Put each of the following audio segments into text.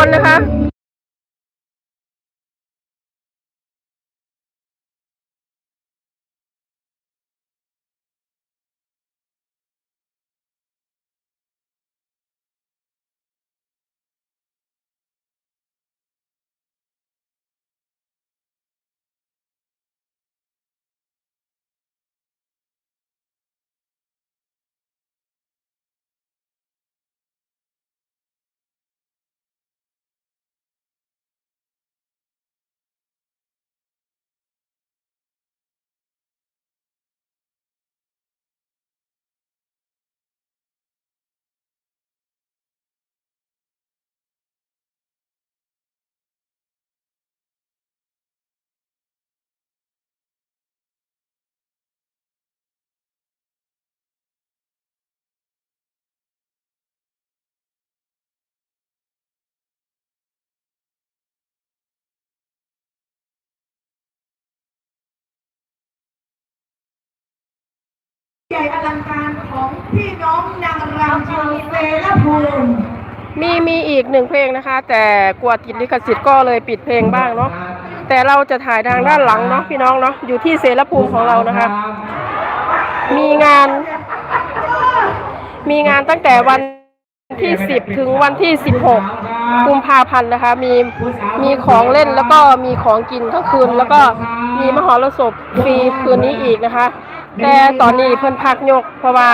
คนนะคะ ใหญ่อลังการของพี่น้องนางรำชาวเซรภูมิมีมีอีกหนึ่งเพลงนะคะ แต่กลัวติดลิขสิทธิ์ก็เลยปิดเพลงบ้างเนาะแต่เราจะถ่ายทางด้านหลังเนาะพี่น้องเนาะอยู่ที่เสรภูมิของเรานะคะ มีงาน มีงานตั้งแต่วันที่ 10 ถึงวันที่ 16กุมภาพันธ์นะคะ มีมีของเล่นแล้วก็มีของกินทั้งคืน แล้วก็มีมหรสพฟรีคืนนี้อีกนะคะ แต่ตอนนี้เพิ่นพักยก เพราะว่า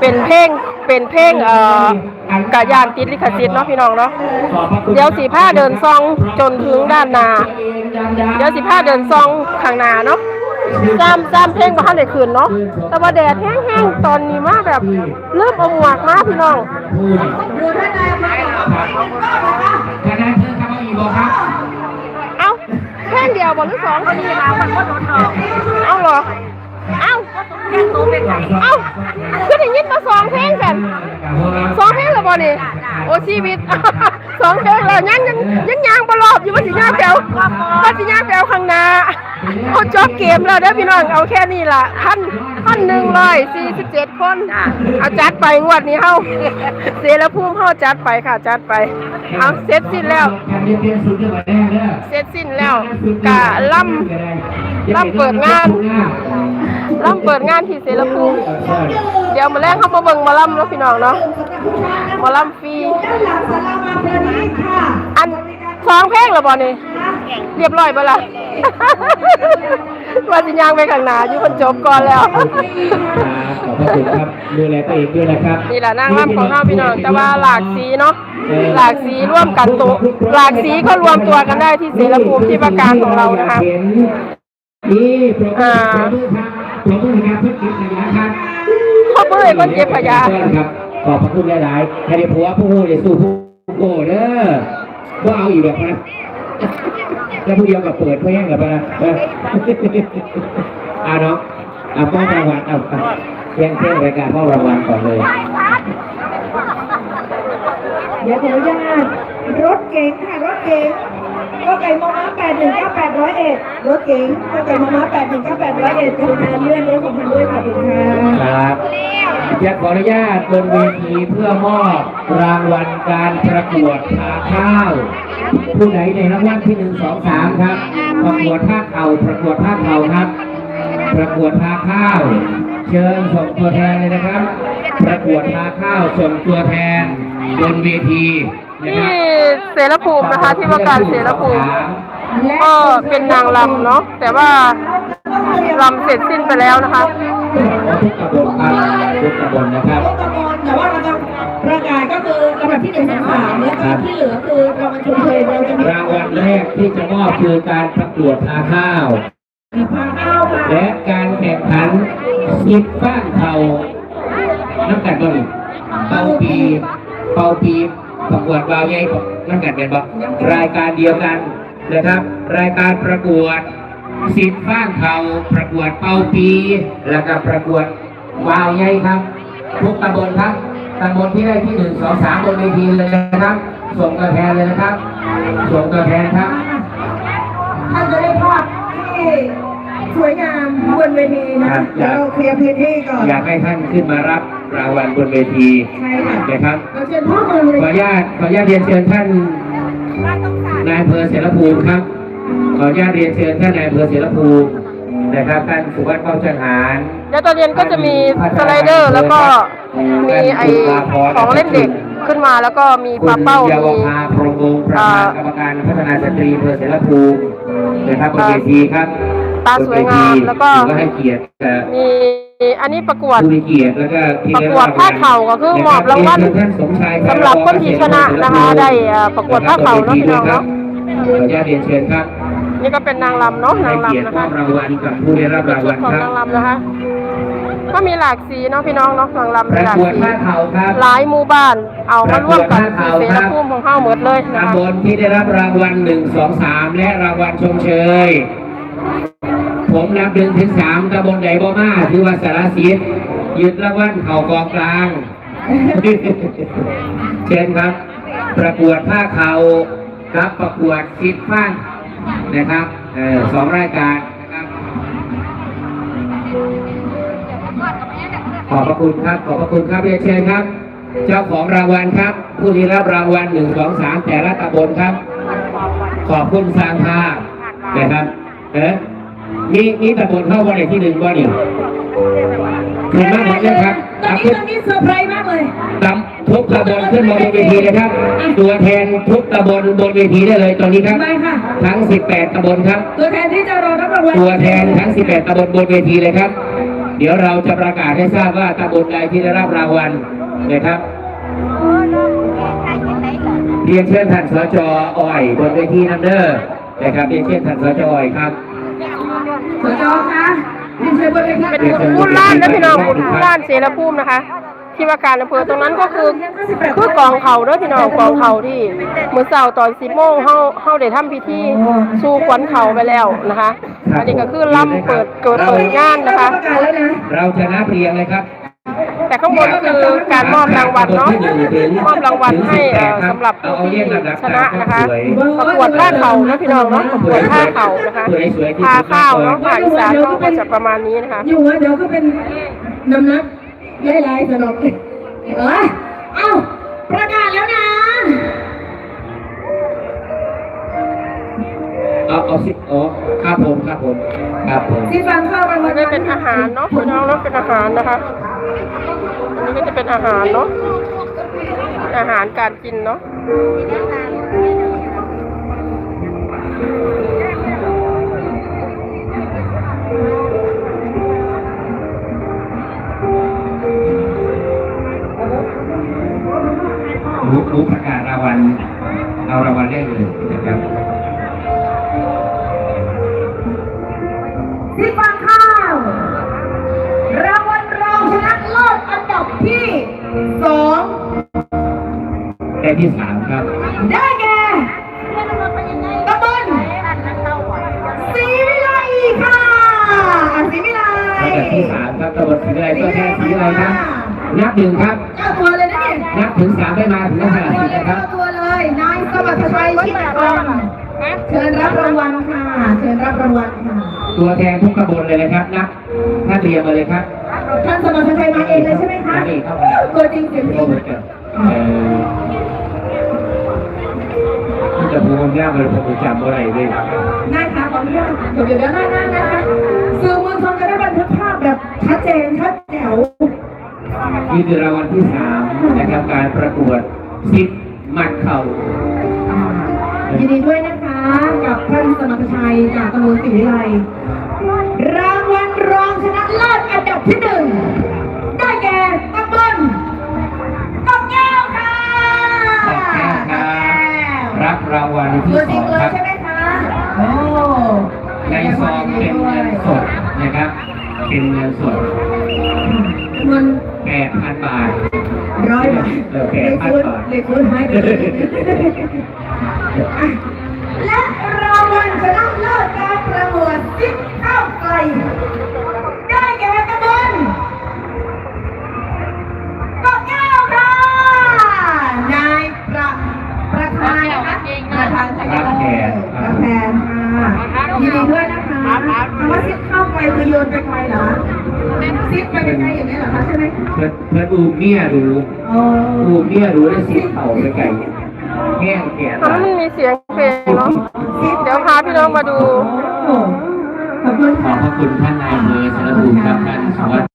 เป็นเพลงเป็นเพลงเอ่อกะยานติดลิขสิทธิ์เนาะพี่น้องเนาะเดี๋ยวสีผ้าเดินซองจนถึงด้านหน้าเดี๋ยวสิพาเดินซองข้างหน้าเนาะซ้ำซ้ำเพลงบ้านได้คืนเนาะแต่ว่าแดดแห้งๆตอนนี้มากแบบเริ่มอาหวกมากพี่น้องอยู่ด้านาก่อนคณะเชิญครับเอาอีกบ่ครับเอ้าเพลงเดียวบนหรือสองคนนี้มามันก็โดนดอกเอ้าเหรอ เอ้าเอ้าคือได้ยินมาสองเพลงกันสองเพลงแล้วบ่นี่โอ้ชีวิตสองเพลงแล้วยังยังยังยางบรอบอยู่ว่าสิยางแถวว่าสิยางแถวข้างหน้าเขาจบเกมแล้วเด้อพี่น้องเอาแค่นี้ล่ะพันพันหนึ่งร้อยสี่สิบเจ็ดคนเอาจัดไปงวดนี้เฮาเสรภูมิเฮาจัดไปค่ะจัดไปเอาเสร็จสิ้นแล้วเรียนเรียนสุดเรื่องอะไรเด้อเสร็จสิ้นแล้วกะล่ำล่ำเปิดงาน ล่ำเปิดงานที่เสรภูมิเดี๋ยวมาแรกเข้ามาเบิ่งหมาล่ำเนาะพี่น้องเนาะหมาล่ำฟรีด้านหลังสารามาเพลินนี้ค่ะอันสองเพลงแล้วบ่นี่เรียบร้อยบ่ล่ะว่าสิย่างไปข้างหน้าอยู่คนจบก่อนแล้วขอบพระคุณครับดูแลตัวเองด้วยนะครับนี่แหละนางร่ำของเราพี่น้องแต่ว่าหลากสีเนาะหลากสีร่วมกันตัวหลากสีก็รวมตัวกันได้ที่ศรีละภูมิที่ประการของเรานะคะนี่ปร บมือปรบมือครับปรบมือครับเพื่อกินนะครับขอบคุณเลยคนเก็บขยะครับขอบพระคุณหลายๆให้ได้ผัวผู้ฮู้ได้สู้ผู้โก้เด้อว่าเอาอีกแบบนะแล้วผู้เดียวกับเปิดเพลงกับนะเอออ่าน้องอ่ามอบรางวัลเอาเอาเที่ยงเที่ยงรายการมอบรางวัลก่อนเลยเดี๋ยวขออนุญาตรถเก๋งค่ะรถเก๋ง ก็ไก่มอม้าแปดหนึ่งเก้าแปดร้อยเอ็ดรถเก๋งก็ไก่มอม้าแปดหนึ่งเก้าแปดร้อยเอ็ดทำงานเลื่อนรถของมันด้วยขอบคุณค่ะครับอยากขออนุญาตบนเวทีเพื่อมอบรางวัลการประกวดทาข้าว ผู้ใดในรางวัลที่หนึ่งสองสามครับประกวดท่าเข่าประกวดท่าเข่าครับ ประกวดทาข้าว เชิญส่งตัวแทนเลยนะครับ ประกวดทาข้าวส่งตัวแทนบนเวทีนะที่เสรภูมินะคะ ที่ว่าการเสรภูมิก็เป็นนางรำเนาะแต่ว่ารำเสร็จสิ้นไปแล้วนะคะทุกตำบลครับทุกตำบลนะครับรถตะกอนแต่ว่าเราจะประกาศก็คือลำดับที่หนึ่งสองสามแล้วก็ที่เหลือคือรางวัลชมเชยเราจะมีรางวัลแรกที่จะมอบคือการประกวดทาข้าวและการแข่งขันสิบบ้านเขาน้ำกัดบ่หนึ่งเป่าปีเป่าปี ประกวดวาวใหญ่น้ำกัดเป็นบ่รายการเดียวกันนะครับ รายการประกวดสิบบ้านเขาประกวดเป่าปี แล้วก็ประกวดวาวใหญ่ครับ ทุกตำบลครับตำบลที่ได้ที่หนึ่งสองสามบนเวทีเลยนะครับ ส่งตัวแทนเลยนะครับ ส่งตัวแทนครับท่านจะได้ภาพที่ สวยงามบนเวทีนะคะเดี๋ยวเราเคลียร์พื้นที่ก่อน อยากให้ท่านขึ้นมารับรางวัลบนเวทีใช่ค่ะ นะครับ เราเชิญพ่อเมืองเลยขออนุญาตขออนุญาตเรียนเชิญท่านนายอำเภอเสรภูมิครับ ขออนุญาตเรียนเชิญท่านนายอำเภอเสรภูมินะครับท่านสุวัสดิ์เข้าจังหารเดี๋ยวตอนเย็นก็จะมีสไลเดอร์แล้วก็มีไอของเล่นเด็กขึ้นมาแล้วก็มีคุปลาณเป้าเยาวมี ภาพรหมวงศ์ประธานกรรมการพัฒนาสตรีอำเภอเสรภูมินะครับบนเวทีครับ ตาสวยงามแล้วก็ถือว่าให้เกียรติกับมีอันนี้ประกวดผู้มีเกียรติแล้วก็ที่ได้ประกวดผ้าเข่าก็คือมอบรางวัลท่านสมชายสำหรับคนที่ชนะนะคะได้อ่าประกวดผ้าเข่าเนาะพี่น้องเนาะขออนุญาตเรียนเชิญครับนี่ก็เป็นนางรำเนาะให้นางเกียรติรำนะมอคะบรางวัลกับผู้ได้รับรางชุวัดลของครับนางรำนะคะ ก็มีหลากสีเนาะพี่น้องเนาะนางรำปมีระหลากกวดสีผ้าเข่าครับหลายหมู่บ้านเอามาร่วมกันที่เสรภูมิของเฮาหมดเลยนะคะตำบลที่ได้รับรางวัลหนึ่งสองสามและรางวัลชมเชย ผมนับหนึ่งถึงสามตำบลใดบ่มาคือว่าสารสิทธิ์ยึดรางวัลเข่ากองกลาง เชิญครับ ประกวดผ้าเขาครับประกวดคิดฟันนะครับออสองรายการนะครับขอบพระคุณครับ ขอบพระคุณครับเรียนเชิญครับ เจ้าของรางวัลครับ ผู้ที่รับรางวัลหนึ่งสองสามแต่ละตำบลครับ ขอบคุณสางภาพนะครับ เออมีมีตำบลเข้าวันไหนที่หนึ่งวันหนึ่งถึงมากหมดเลยครับตอนเอานี้ขึ้นตอนนี้เซอร์ไพรส์มากเลยตำทุกตำบลขึ้นมาบนเวทีเลยครับ ตัวแทนทุกตำบลบนเวทีได้เลยตอนนี้ครับไปค่ะทั้ง 18ตำบลครับ ตัวแทนที่จะรอรับรางวัลตัวแทนทั้ง 18ตำบลบนเวทีเลยครับ เดี๋ยวเราจะประกาศให้ทราบว่าตำบลใดที่ได้รับรางวัลนะครับเรียนเชิญท่านสจอ้อยบนเวทีนันเดอร์ นะครับเรียนเชิญท่านสจอ้อยครับสจคะเรียนเชิญบนเวทีเป็นบุญล้านนะพี่น้องบุญล้านเสรภูมินะคะที่ว่าการอำเภอตรงนั้นก็คือคือกองเขาเด้อพี่น้องกองเขาที่เมื่อเช้าตอนสิบโมงเฮาเฮาได้ทำพิธีสู่ขวัญเขาไปแล้วนะคะ อันนี้ก็คือล่ำเปิดเกิดเปิดงานนะคะประกาศแล้วนะเราชนะเพียงเลยครับ แต่ข้างบนคือการมอบรางวัลเนาะมอบรางวัลให้เอ่อสำหรับผู้ที่ชนะนะคะประกวดผ้าเขานะพี่น้องเนาะประกวดผ้าเขานะคะผ้าข้าวเนาะผ้าอีสานก็จะประมาณนี้นะคะอยู่ว่าเดี๋ยวก็เป็นน้ำหนักไล่ๆสนุกเออเอ้าประกาศแล้วนะเอาเอาสิอ๋อครับผมครับผมครับผมที่ฟังเข้ารางวัลนี่เป็นอาหารเนาะพี่น้องเนาะเป็นอาหารนะคะอั นี้ก็จะเป็นอาหารเนาะ อาหารการกินเนาะรู้รู้ประกาศรางวัลเอารางวัลได้เลยนะครับ ที่สามครับ ได้แก่ตำบลศรีวิไลค่ะศรีวิไลลำดับที่สามครับตำบลศรีวิไลตัวแทนศรีวิไลครับนับหนึ่งครับเจ้าตัวเลยนะเนี่ยนับถึงสามได้มาถึงสามสิบนะครับเจ้าตัวเลยนายสวัสดิ์ชัยชิดกรเชิญรับรางวัลค่ะ เชิญรับรางวัลค่ะ ตัวแทนทุกตำบลเลยนะครับนับท่านเรียนมาเลยครับท่านสมัครชัยมาเองเลยใช่ไหมคะมาเองครับตัวจริงเสียงจริง เออที่จะพูดยากเลยผมจำอะไรเลยนายคะขออนุญาตเดี๋ยวเดี๋ยวเดี๋ยวนั่งนั่งนะคะสื่อมวลชนจะได้บันทึกภาพแบบชัดเจนชัดแจ๋วนี่คือรางวัลที่สามนะครับการประกวดซิปหมัดเข่ายินดีด้วยนะคะ กับท่านสมัครชัยจากตำบลศรีวิไลรางวัลรองชนะเลิศอันดับที่หนึ่ง รับรับรางวัลที่ตัวสจริองงเลคยรับใช่ไหมคะโอ้ในซองเป็นเงินสดนะครับ เป็นเงินสดเงิน8,000บาท ร้อยบาทเออแปเลดขพันคูณบาท เลขคูณให้ไป ไปไกลเหรอซิปไปไกลอย่างนี้เหรอคะใช่ไหมเพื่อนเพื่อนอูเมียรู้อ๋ออูเมียรู้ได้สิเข่าไปไก่อแห้งเขียนทำให้มันมีเสียงเพลงเนาะเดี๋ยวพาพี่น้องมาดู ขอบคุณขอบพระคุณท่านนายอำเภอสารภูมิครับท่านสวัสดิ์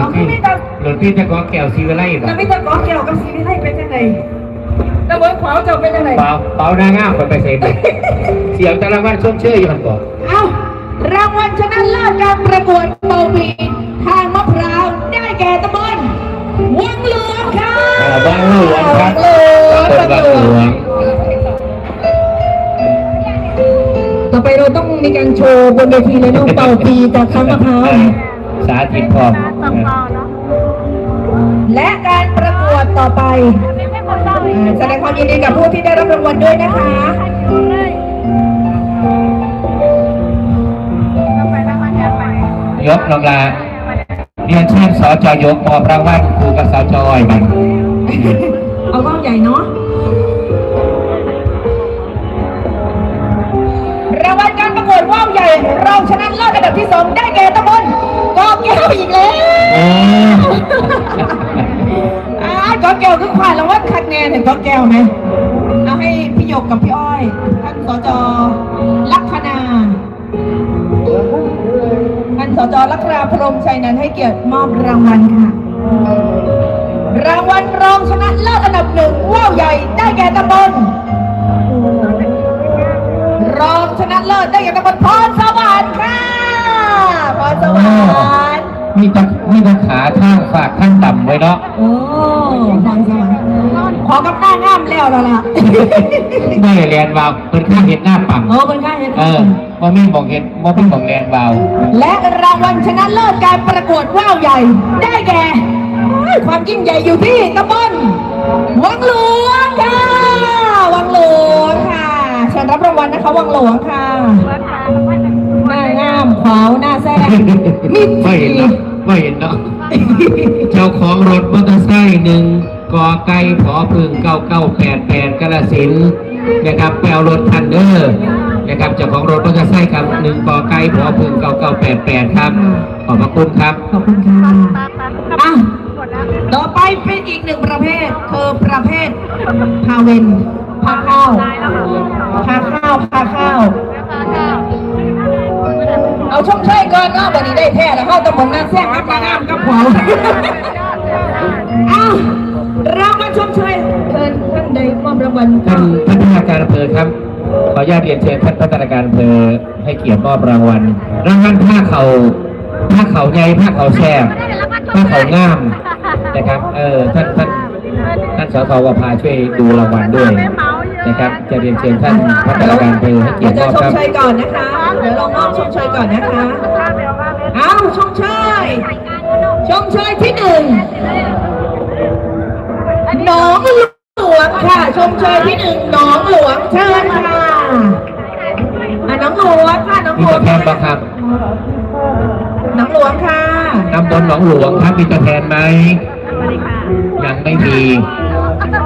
ลวงพี่หลวงพี่จะขอแก้วซีวิไลบ่แล้วมิตรกอเกี่ยวกับชีวิตให้เป็นยังไงแล้วเบิร์ดขวาวจะเป็นยังไงเปล่าเปล่าหน้าง่ามไปไปเซ็นเลยเสียงตะรางวัลชมเชยอยู่หันก่อนเอ้ารางวัลชนะเลิศการประกวดเป่าปีทางมะพร้าวได้แก่ตำบลวังหลวงค่ะอ่าบ้างหลวงครับวังหลวงบ้างหลวงต่อไปเราต้องมีการโชว์บนเวทีเลยน้องเป่าปีจากทางมะพร้าวสาธิตพร้อม ต่อไปอ่าแสดงความยินดีกับผู้ที่ได้รับรางวัลด้วยนะคะยกลงลาเรียนเชิญสจยกมอบรางวัลครูกับสจอยมันเอากล้องใหญ่เนาะรางวัลการประกวดว่าวใหญ่รองชนะเลิศอันดับที่สองได้แก่ตำบลกอแก้วอีกแล้วโอ้อ่า กอแก้วคือขวานรางวัลคะแนนเห็นกอแก้วไหมเอาให้พี่หยกกับพี่อ้อยท่านสจลัคนาท่านสจลัคนาพรมชัยนั้นให้เกียรติมอบรางวัลค่ะ รางวัลรองชนะเลิศอันดับหนึ่งว่าวใหญ่ได้แก่ตำบลรองชนะเลิศได้แก่ตำบลพรสวรรค์ค่ะพรสวรรค์ มีตะมีตะขาข้างฝากข้างต่ำไว้เนาะโอ้พรสวรรค์ขอกำหน้างามแล้วแล้วล่ะไม่เรียนวาวเป็นข้างเห็นหน้าปังโอ้เป็นข้าเห็นเออว่ามีบอกเห็นว่ามีบอกเรียนวาวและรางวัลชนะเลิศการประกวดว่าวใหญ่ ได้แก่ความยิ่งใหญ่อยู่ที่ตำบลวังหลวงค่ะ วังหลวงค่ะเชิญรับรางวัลนะคะ วังหลวงค่ะหน้า งามขาวหน้าแซ่บมิดไม่เห็นเนาะไม่เห็นเนาะเจ้าของรถมอเตอร์ไซค์หนึ่งกอไก่ผอพึ่งเก้าเก้าแปดแปดกระสินธุ์นะครับแปลรถทันเดอร์นะครับเจ้าของรถมอเตอร์ไซค์ครับหนึ่งกอไก่ผอพึ่งเก้าเก้าแปดแปดครับ ขอบพระคุณครับ ขอบคุณค่ะอะต่อไปเป็นอีกหนึ่งประเภทคือประเภทพาเวนพาข้าวพาข้าวพาข้าว เอาช่องช่วยก่อนเนาะวันนี้ได้แท้แล้วเข้าตำบลน้ำแซ่บกับนางงามกับขวาวอ้าวรางวัลชมเชยเชิญท่านใดมอบรางวัลท่านพัฒนาการอำเภอครับ ขออนุญาตเรียนเชิญท่านพัฒนาการอำเภอให้เกียรติมอบรางวัลรางวัลผ้าเขาผ้าเขาใหญ่ผ้าเขาแซ่บผ้าเขางามนะครับ เออท่านท่านท่านสทวภาช่วยดูรางวัลด้วย นะครับ จะเรียนเชิญท่านพัฒนาการอำเภอให้เกียเดี๋รยวติมจะอบชครับมเชยก่อนนะคะ เดี๋ยวลองมอบชมเชยก่อนนะคะอ้าวชมเชยชมเชยที่หนึ่งหนองหลวงค่ะ ชมเชยที่หนึ่งหนองหลวงเชิญค่ะอะหน้องหลวงค่ะหน้องมีหลวตัวงแทนปะครับหน้องหลวงค่ะตำบลหนองหลวงครับมีตัวแทนไหมยังไม่มี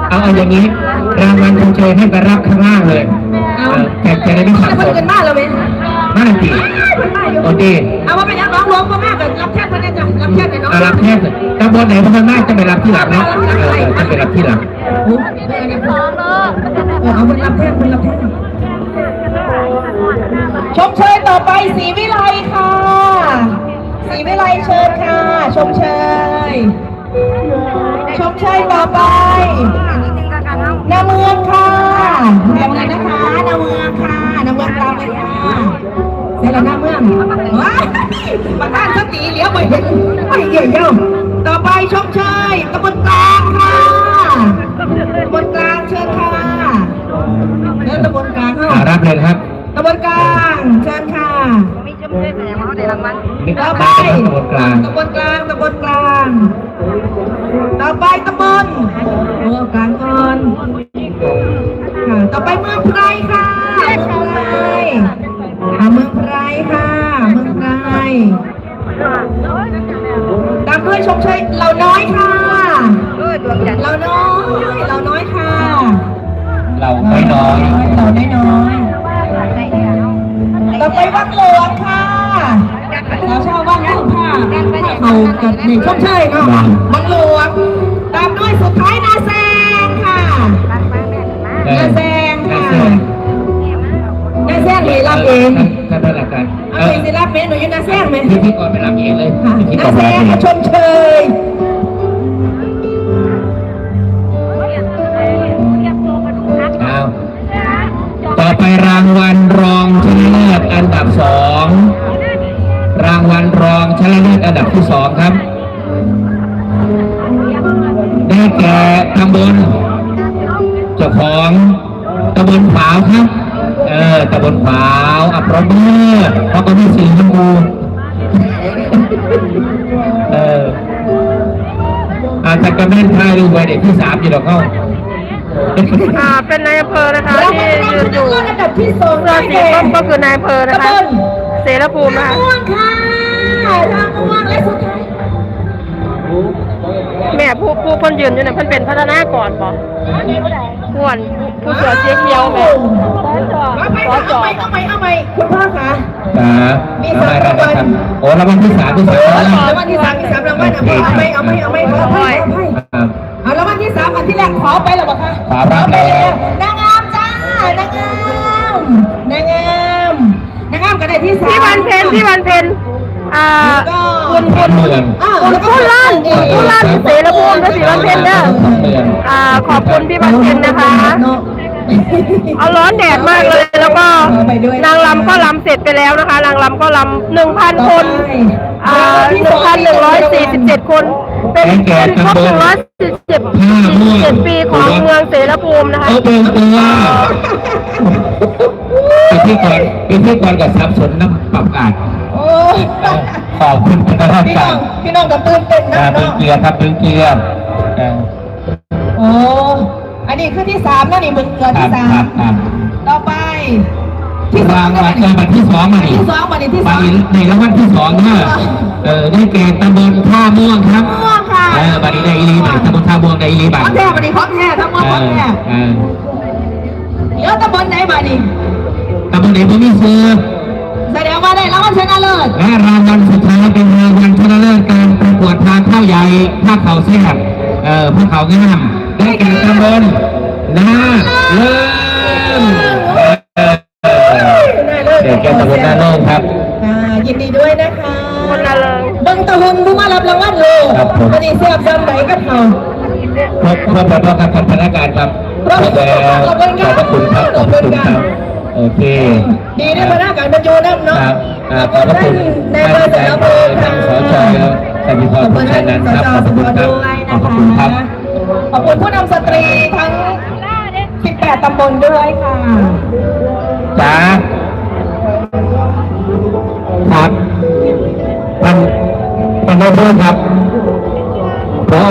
เอาเอาอย่างนี้ รางวัลชมเชยให้ไปรับข้างล่างเลยเอาเออแต่จะได้ไม่สับจะสเพิ่งนกันบ้านเราไหมมาหนึ่งทีเพิ่งมาอยู่โอเคเอามาเป็นนักร้องร้องก็มากเลยรับแค่คนนี้จ้ะรับแค่ในน้องเอารับแค่ตำบลไหนพนันมากจะไปรับที่หลังนะเออจะไปรับที่หลังโอ้ยเออเอาเป็นรับแท่งเป็นรับแท่งชมเชยต่อไปสีวิไลค่ะสีวิไลเชิญค่ะ ชมเชย ชมเชยต่อไป นาเมืองค่ะนาเมืองนะคะนาเมืองค่ะนาเมืองตามเลยค่ะเสร็จแล้วนาเมืองว้ายประธานสติเหลี้ยวไปเห็นไม่เกี่ยวเยี่ยมต่อไปชมเชยตะบนกลางค่ะตะบนกลางเชิญค่ะเดินตะบนกลางเข้าอ่ารับเลยครับตะบนกลางเชิญค่ะนี่ต่อไปตำบลกลางตำบลกลาง ตำบลกลางต่อไปตำบลโอ้กลางก่อนค่ะต่อไปเมืองไพรค่ะเมืองไพรอ่าเมืองไพรค่ะ เมืองไพรตามด้วยชมเชยเราน้อยค่ะเราน้อยเราน้อยค่ะ เราไม่น้อยเราน้อยน้อยต่อไปวัดหลวงค่ะเราชอบว่างรูปค่ะเขากับนี่ชมเชยเนาะวังหลวง ตามด้วยสุดท้ายนาแซงค่ะเออนาแซงค่ะนาแซงนี่รับเองท่านท่านอาจารย์เอเอาอไปสิรับเมนูอยู่นาแซงไหมพิธีกรไปรับเองเลยค่ะพิธีกนารแซไปรับงเองกับชมเชยเอาต่อไปรางวัลรองชนะเลิศอันดับสอง รางวัลรองชนะเลิศอันดับที่สองครับ แก่ตำบลเจ้าของตำบลฝาวครับ เออตำบลฝาวอัปรบมือเขาก็มีสีชมพูเอออาจจะกระแม่นท่าดูไว้เด็กที่สามอยู่ดอกเข้าอ่าเป็นนายอำเภอนะคะเราที่เป็นยืนอยู่อันดับที่สองเสื้อสีส้มก็คือนายอำเภอนะคะ เสรภูมินะคะม่วงค่ะรางม่วงและสุดท้ายแม่ ผู้ผู้คนยืนอยู่เนี่ยเพิ่นเป็นพัฒนาก่อนบอกห่วนผู้เสือเชียเขียวแม่เอาไปขอจเอาอไปดเอาไปเอาไปคุณพ่อคะจ้ามีเอาสามไปรางวัลครับโอ้รางวัลที่สามที่สามแล้วรางวัลที่สามที่สามรางวัลเอาไปเอาไปเอาไปเอาไปขอไปขอไปครับเอารางวัลที่สามอันที่แรกขอไปหรอเปล่าคะขอรับไปแล้วนางงามจ้านางงามนางงามนางงามก็ได้ที่สามพี่วันเพ็ญพี่วันเพ็ญ อ่าก็คุณคุณเมืองอ้าวคุณแล้วก็ผู้ลั่นคุณผู้ลั่นเสรภูมิและสีวันเพ็ญเด้อเมืองอ่าขอบคุณพี่วันเพ็ญนะคะ เอาร้อนแดดมากเลยแล้วก็นางรำก็รำเสร็จไปแล้วนะคะนางรำก็รำหนึ่งพันคนอ่าหนึ่งพันหนึ่งร้อยสี่สิบเจ็ดคน เป็นเป็นครบหนึ่งร้อยสี่สิบเจ็ดปีของเมืองเสรภูมินะคะโอ้เบิ่งตัวเป็นที่ก่อนเป็นที่ก่อนกับสับสนน้ำปรับอากาศโอ้ยขอบคุณพนักพี่น้งาอนงพี่น้องกับตื่นเต้นนะอ่าเป็นเนาะเกียร์ครับเป็นเกียร์อ่าโอ้อันนี้คือที่สามแล้วนี่มึงเกิดครัที่บสาครัมบครับต่อไป ที่สอรางงวัลเออบัตรที่สองมาดิที่สองมาดิที่สมาอง ดิในรางวัลที่สองเนี่ยเออได้แก่ตำบลท่าม่วงครับม่วงค่ะ เออบัตรนี้ได้อีลีบัตรตำบลท่าม่วงได้อีลีบัตอรงแท้มาดิของแท้ทั้งหมดเอของอแท้เออเดี๋ยวตำบลไหนมาดิตำบลไหนบ่มีซื้อ แสดงว่าได้รางวัลชนะเลิศและรางวัลสุดท้ายเป็นรางวัลชนะเลิศการประกวดทางข้าวใหญ่ภาคเขาแซ่บเอ่อภาคเขางามได้แก่ตำบลนาเลิศเออเด็กแก่ตำบลนาเลิศครับอ่ายินดีด้วยนะคะคนละเริงเบิ่งตะหุนผู้มารับรางวัลเลยครับผม วันนี้เสียบจำไหนกับเขาครบครบแล้วครับท่านพนักงานครับครบแล้วขอบพระคุณครับขอบพระคุณครับ โอเค ดีได้มาหน้าการบรรจุน้ำเนาะครับอ่าขขออบบพระคุคุณณท่าท่านนในอาเบอร์จาสารรย์ภูมิท่านสจท่านพิพขรอบคุคุณณชัท่ายนนันท์สครับจขอบสคุณมครับด้วยขนะอบคะคุณครับ ขอบคุณผู้นำสตรีทั้ง 18 ตำบลด้วยค่ะจ้าครับท่านท่านนายกครับพอ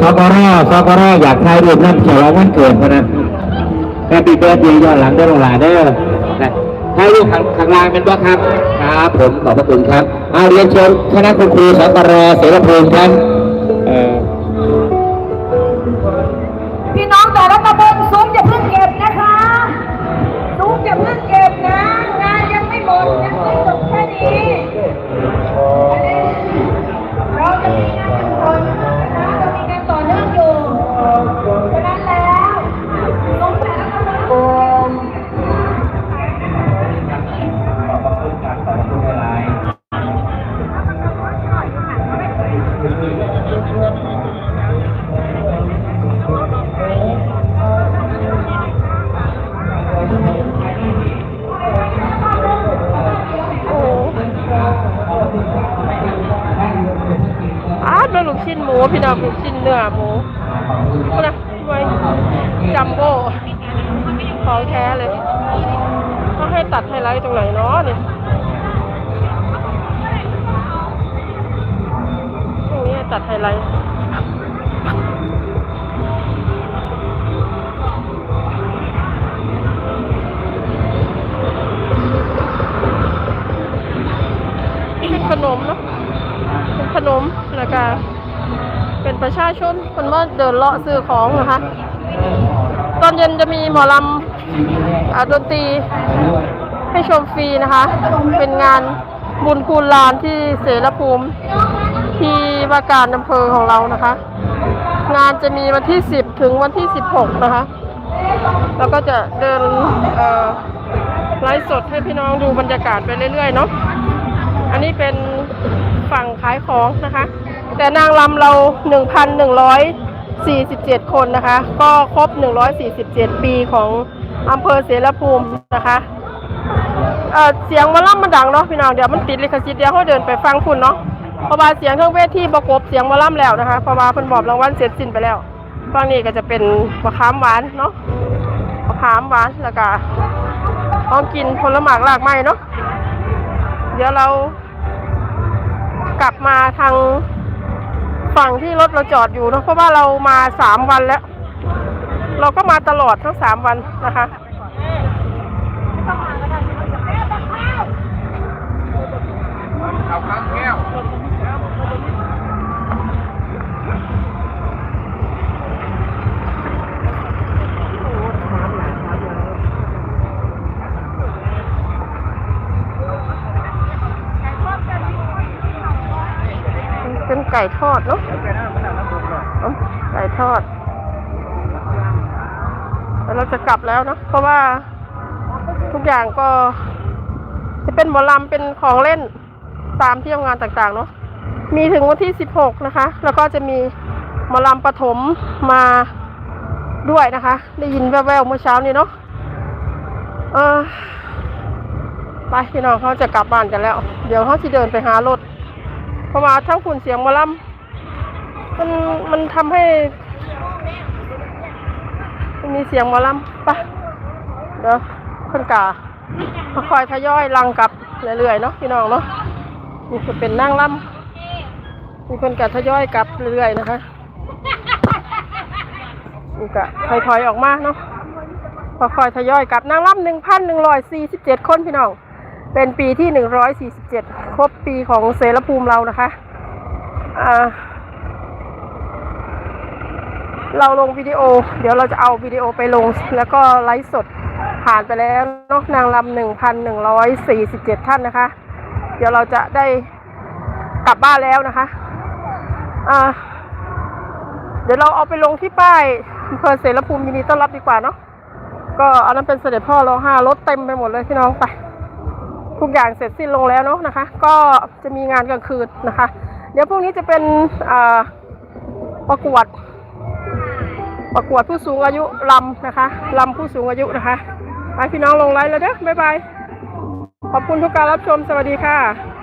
สกรสกรอยากถ่ายรูปนั่นเกี่ยวกับวันเกิดพะนะ แฮปปี้เบิร์ดเดย์ย้อนหลังได้อลงหลานเด้อนะถ่ายรูปข้างข้างล่างเป็นบ่ครับ ครับผมขอบพระคุณครับเอาเรียนเชิญคณะคุณครูสปรเสรภูมิครับเอ่อ มเนาะเป็นขนมแล้วก็เป็นประชาชนคนว่าเดินเลาะซื้อของนะคะ ตอนเย็นจะมีหมอลำอาดนตรีให้ชมฟรีนะคะ เป็นงานบุญคูณลานที่เสรภูมิที่ว่าการอำเภอของเรานะคะ งานจะมีวันที่ 10 ถึงวันที่ 16 นะคะ แล้วก็จะเดินไลฟ์สดให้พี่น้องดูบรรยากาศไปเรื่อยๆเนาะอันนี้เป็น ฝั่งขายของนะคะ แต่นางรำเรา 1,147 คนนะคะ ก็ครบ 147 ปีของอำเภอเสรภูมินะคะเเสียงหมาล่ำมันดังเนาะพี่น้องเดี๋ยวมันติดลิขสิทธิ์เดี๋ยวเขาเดินไปฟังคุณเนาะเพราะว่าเสียงเครื่องเวที่ประกบเสียงมาล่ำแล้วนะคะเพราะว่าเพิ่นบอกรางวัลเสร็จสิ้นไปแล้วฝั่งนี้ก็จะเป็นมะขามหวานเนาะมะขามหวานแล้วก็ของกินผลไม้หลากไม้เนาะเดี๋ยวเรา กลับมาทางฝั่งที่รถเราจอดอยู่เนอะเพราะว่าเรามาสามวันแล้ว เราก็มาตลอดทั้งสามวันนะคะเป็นไก่ทอดเนาะไก่ทอดแล้วเราจะกลับแล้วเนาะเพราะว่าทุกอย่างก็จะเป็นหมอลำเป็นของเล่นตามที่ทำงานต่างๆเนาะมีถึงวันที่ 16 นะคะ แล้วก็จะมีหมอลำปฐมมาด้วยนะคะ ได้ยินแว่วๆเมื่อเช้านี้เนาะเออไปพี่น้องเขาจะกลับบ้านกันแล้ว เดี๋ยวเขาจะเดินไปหารถ ราะว่าทั้งฝุ่นเสียงหมอลำมันมันทำให้มีเสียงหมอลำปะเดี๋ยวคนกาคอยทยอยลังกลับเรื่อยๆเนาะพี่น้องเนาะนี่จะเป็นนั่งลำมีคนกาทยอยกลับเรื่อยๆนะคะนี่ก็ถอยๆออกมาเนาะค่อยๆทยอยกลับนางลำหนึ่งพันหนึ่งร้อยสี่สิบเจ็ดคนพี่น้อง เป็นปีที่147ครบปีของเสรภูมิเรานะคะเราลงวิดีโอ เดี๋ยวเราจะเอาวิดีโอไปลง แล้วก็ไลฟ์สดผ่านไปแล้วเนกนางลำ1,147ท่านนะคะ เดี๋ยวเราจะได้กลับบ้านแล้วนะคะอ่าเดี๋ยวเราเอาไปลงที่ป้ายอำเภอเสรภูมิยินดีต้อนรับดีกว่าเนาะก็อันนั้นเป็นเสด็จพ่อเราห้ารถเต็มไปหมดเลยพี่น้องไป ทุกอย่างเสร็จสิ้นลงแล้วเนาะนะคะ ก็จะมีงานกลางคืนนะคะ เดี๋ยวพรุ่งนี้จะเป็นประกวด ประกวดผู้สูงอายุลำนะคะลำผู้สูงอายุนะคะไปพี่น้องลงไลน์แล้วเด้อบ๊ายบายขอบคุณทุกการรับชมสวัสดีค่ะ